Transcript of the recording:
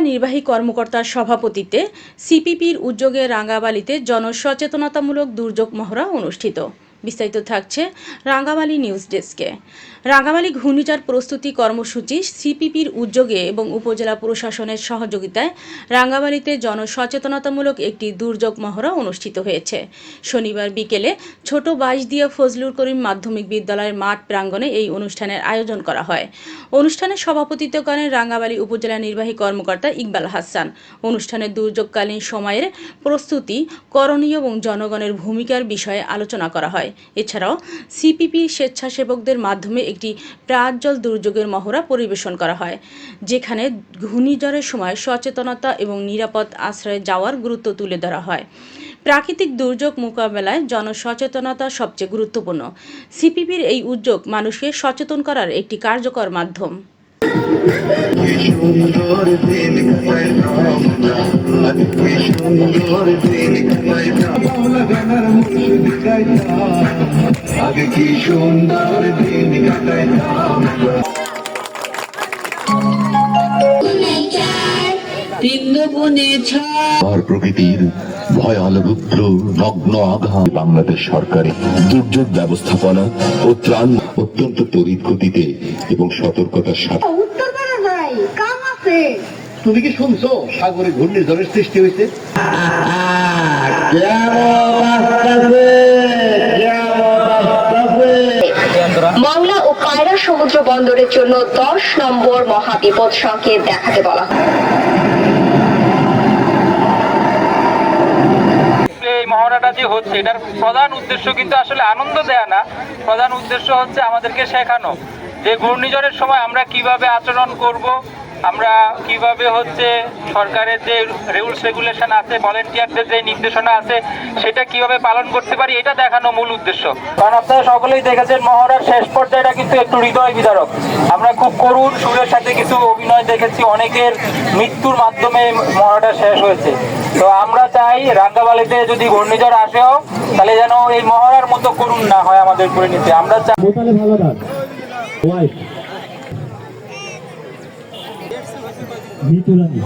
নির্বাহী কর্মকর্তার সভাপতিত্বে সিপিপির উদ্যোগে রাঙ্গাবালিতে জনসচেতনতামূলক দুর্যোগ মহড়া অনুষ্ঠিত। বিস্তারিত থাকছে রাঙ্গামালি নিউজ ডেস্কে। রাঙ্গামালি ঘূর্ণিঝড় প্রস্তুতি কর্মসূচি সিপিপির উদ্যোগে এবং উপজেলা প্রশাসনের সহযোগিতায় রাঙ্গামালিতে জনসচেতনতামূলক একটি দুর্যোগ মহড়া অনুষ্ঠিত হয়েছে। শনিবার বিকেলে ছোট বাইশদিয়া ফজলুর করিম মাধ্যমিক বিদ্যালয়ের মাঠ প্রাঙ্গণে এই অনুষ্ঠানের আয়োজন করা হয়। অনুষ্ঠানে সভাপতিত্ব করেন রাঙ্গামালী উপজেলা নির্বাহী কর্মকর্তা ইকবাল হাসান। অনুষ্ঠানে দুর্যোগকালীন সময়ের প্রস্তুতি করণীয় এবং জনগণের ভূমিকার বিষয়ে আলোচনা করা হয়। এছাড়াও সিপিপি স্বেচ্ছাসেবকদের মাধ্যমে একটি প্রাজ্জল দুর্যোগের মহড়া পরিবেশন করা হয়, যেখানে ঘূর্ণিঝড়ের সময় সচেতনতা এবং নিরাপদ আশ্রয়ে যাওয়ার গুরুত্ব তুলে ধরা হয়। প্রাকৃতিক দুর্যোগ মোকাবেলায় জনসচেতনতা সবচেয়ে গুরুত্বপূর্ণ। সিপিপির এই উদ্যোগ মানুষকে সচেতন করার একটি কার্যকর মাধ্যম। সুন্দর আগে কি সুন্দর দিন কাটাইতাম? প্রকৃতির ভয়াল রুদ্র নগ্ন আঘাত বাংলাদেশ সরকারের দুর্যোগ ব্যবস্থাপনা ও ত্রাণ অত্যন্ত তড়িৎ গতিতে এবং সতর্কতার সাথে তুমি কি শুনছো? সাগরে ঘূর্ণিঝড়ের সৃষ্টি হয়েছে মংলা ও পায়রা সমুদ্র বন্দরের জন্য দশ নম্বর মহাবিপদ সংকেত দেখাতে বলা এই মহড়াটা যে হচ্ছে, এটার প্রধান উদ্দেশ্য কিন্তু আসলে আনন্দ দেয়া না। প্রধান উদ্দেশ্য হচ্ছে আমাদেরকে শেখানো, যে ঘূর্ণিঝড়ের সময় আমরা কীভাবে আচরণ করব আমরা কীভাবে হচ্ছে সরকারের যে রুলস রেগুলেশন আছে ভলেন্টিয়ারদের যে নির্দেশনা আছে সেটা কীভাবে পালন করতে পারি এটা দেখানো মূল উদ্দেশ্য। কারণ আপনারা সকলেই দেখেছেন মহড়ার শেষ পর্যায়টা কিন্তু একটু হৃদয় বিদারক। আমরা খুব করুণ সুরের সাথে কিছু অভিনয় দেখেছি অনেকের মৃত্যুর মাধ্যমে মহড়াটা শেষ হয়েছে। তো আমরা চাই রাঙ্গাবালিতে যদি ঘূর্ণিঝড় আসেও তাহলে যেন এই মহড়ার মতো করুণ না হয় আমাদের পরিণতি। আমরা চাই ভালো Vitulani.